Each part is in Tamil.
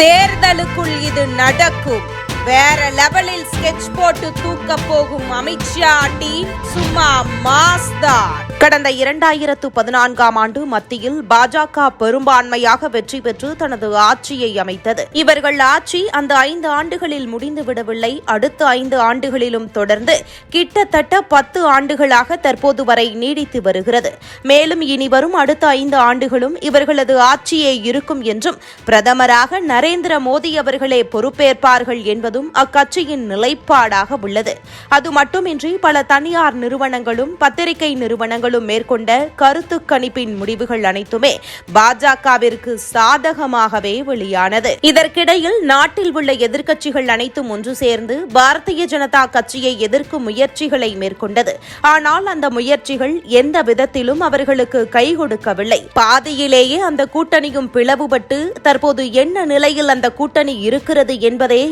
தேர்தலுக்குள் இது நடக்கும். வேற லெவலில் ஸ்கெட்ச் போட்டு தூக்க போகும் அமித்ஷா டீம் சும்மா மாஸ்தா கடந்த இரண்டாயிரத்து பதினான்காம் ஆண்டு மத்தியில் பாஜக பெரும்பான்மையாக வெற்றி பெற்று தனது ஆட்சியை அமைத்தது. இவர்கள் ஆட்சி அந்த ஐந்து ஆண்டுகளில் முடிந்துவிடவில்லை அடுத்த ஐந்து ஆண்டுகளிலும் தொடர்ந்து கிட்டத்தட்ட பத்து ஆண்டுகளாக தற்போது வரை நீடித்து வருகிறது. மேலும் இனி வரும் அடுத்த ஐந்து ஆண்டுகளும் இவர்களது ஆட்சியே இருக்கும் என்றும் பிரதமராக நரேந்திர மோடி அவர்களே பொறுப்பேற்பார்கள் என்பது என்பதும் அக்கட்சியின் நிலைப்பாடாக உள்ளது. அது மட்டுமின்றி பல தனியார் நிறுவனங்களும் பத்திரிகை நிறுவனங்களும் மேற்கொண்ட கருத்து கணிப்பின் முடிவுகள் அனைத்துமே பாஜகவிற்கு சாதகமாகவே வெளியானது. இதற்கிடையில் நாட்டில் உள்ள எதிர்க்கட்சிகள் அனைத்தும் ஒன்று சேர்ந்து பாரதிய ஜனதா கட்சியை எதிர்க்கும் முயற்சிகளை மேற்கொண்டது. ஆனால் அந்த முயற்சிகள் எந்த விதத்திலும் அவர்களுக்கு கை கொடுக்கவில்லை. பாதியிலேயே அந்த கூட்டணியும் பிளவுபட்டு தற்போது என்ன நிலையில் அந்த கூட்டணி இருக்கிறது என்பதே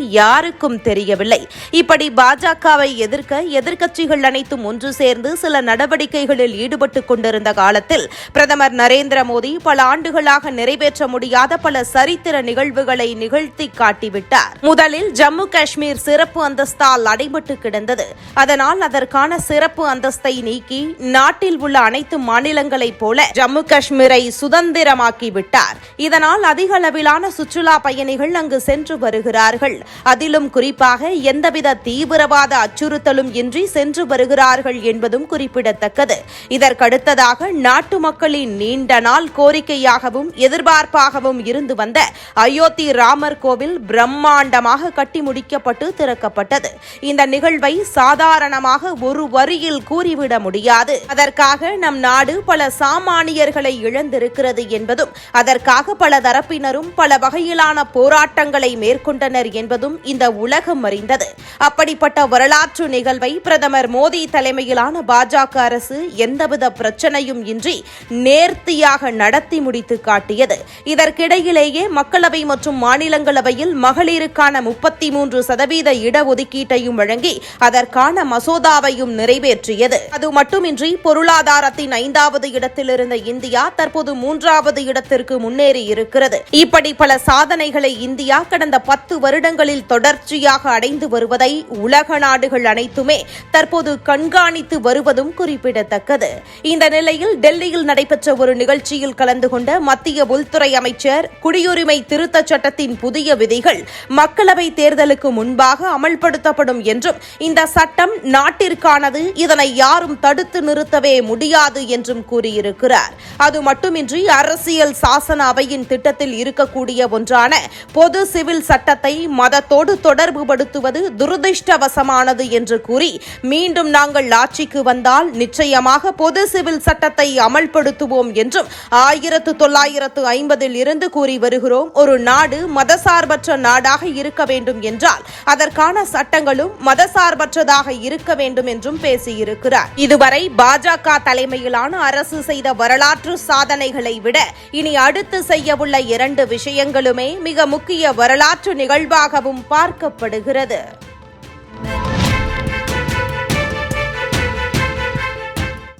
யாருக்கும் தெரியவில்லை. இப்படி பாஜகவை எதிர்க்க எதிர்க்கட்சிகள் அனைத்தும் ஒன்று சேர்ந்து சில நடவடிக்கைகளில் ஈடுபட்டுக் கொண்டிருந்த காலத்தில் பிரதமர் நரேந்திர மோடி பல ஆண்டுகளாக நிறைவேற்ற முடியாத பல சரித்திர நிகழ்வுகளை நிகழ்த்தி காட்டிவிட்டார். முதலில் ஜம்மு காஷ்மீர் சிறப்பு அந்தஸ்தால் அடைபட்டு கிடந்தது. அதனால் அதற்கான சிறப்பு அந்தஸ்தை நீக்கி நாட்டில் உள்ள அனைத்து மாநிலங்களைப் போல ஜம்மு காஷ்மீரை சுதந்திரமாக்கி விட்டார். இதனால் அதிக அளவிலான சுற்றுலா பயணிகள் அங்கு சென்று வருகிறார்கள். அதிலும் குறிப்பாக எந்தவித தீவிரவாத அச்சுறுத்தலும் இன்றி சென்று வருகிறார்கள் என்பதும் குறிப்பிடத்தக்கது. இதற்கடுத்ததாக நாட்டு மக்களின் நீண்ட நாள் கோரிக்கையாகவும் எதிர்பார்ப்பாகவும் இருந்து வந்த அயோத்தி ராமர் கோவில் பிரம்மாண்டமாக கட்டி முடிக்கப்பட்டு திறக்கப்பட்டது. இந்த நிகழ்வை சாதாரணமாக ஒரு வரியில் கூறிவிட முடியாது. அதற்காக நம் நாடு பல சாமானியர்களை இழந்திருக்கிறது என்பதும் அதற்காக பல தரப்பினரும் பல வகையிலான போராட்டங்களை மேற்கொண்டனர் என்பதும் இந்த உலகம் அறிந்தது. அப்படிப்பட்ட வரலாற்று நிகழ்வை பிரதமர் மோடி தலைமையிலான பாஜக அரசு எந்தவித பிரச்சனையும் இன்றி நேர்த்தியாக நடத்தி முடித்து காட்டியது. இதற்கிடையிலேயே மக்களவை மற்றும் மாநிலங்களவையில் மகளிருக்கான முப்பத்தி மூன்று சதவீத இடஒதுக்கீட்டையும் வழங்கி அதற்கான மசோதாவையும் நிறைவேற்றியது. அது மட்டுமின்றி பொருளாதாரத்தின் ஐந்தாவது இடத்தில் இருந்த இந்தியா தற்போது மூன்றாவது இடத்திற்கு முன்னேறி இருக்கிறது இப்படி பல சாதனைகளை இந்தியா கடந்த பத்து வருடங்களில் தொடர் தொடர்ச்சியாக அடைந்து வருவதை உலக நாடுகள் அனைத்துமே தற்போது கண்காணித்து வருவதும் குறிப்பிடத்தக்கது. இந்த நிலையில் டெல்லியில் நடைபெற்ற ஒரு நிகழ்ச்சியில் கலந்து கொண்ட மத்திய உள்துறை அமைச்சர் குடியுரிமை திருத்தச் சட்டத்தின் புதிய விதிகள் மக்களவை தேர்தலுக்கு முன்பாக அமல்படுத்தப்படும் என்றும் இந்த சட்டம் நாட்டிற்கானது இதனை யாரும் தடுத்து நிறுத்தவே முடியாது என்றும் கூறியிருக்கிறார். அது மட்டுமின்றி அரசியல் சாசன அவையின் திட்டத்தில் இருக்கக்கூடிய ஒன்றான பொது சிவில் சட்டத்தை மதத்தோடு தொடர்புபடுத்துவது துரதிருஷ்டவசமானது என்று கூறி மீண்டும் நாங்கள் ஆட்சிக்கு வந்தால் நிச்சயமாக பொது சிவில் சட்டத்தை அமல்படுத்துவோம் என்றும் ஆயிரத்து தொள்ளாயிரத்து ஐம்பதில் இருந்து கூறி வருகிறோம். ஒரு நாடு மதசார்பற்ற நாடாக இருக்க வேண்டும் என்றால் அதற்கான சட்டங்களும் மதசார்பற்றதாக இருக்க வேண்டும் என்றும் பேசியிருக்கிறார். இதுவரை பாஜக தலைமையிலான அரசு செய்த வரலாற்று சாதனைகளை விட இனி அடுத்து செய்யவுள்ள இரண்டு விஷயங்களுமே மிக முக்கிய வரலாற்று நிகழ்வாகவும் பார்க்கப்படுகிறது.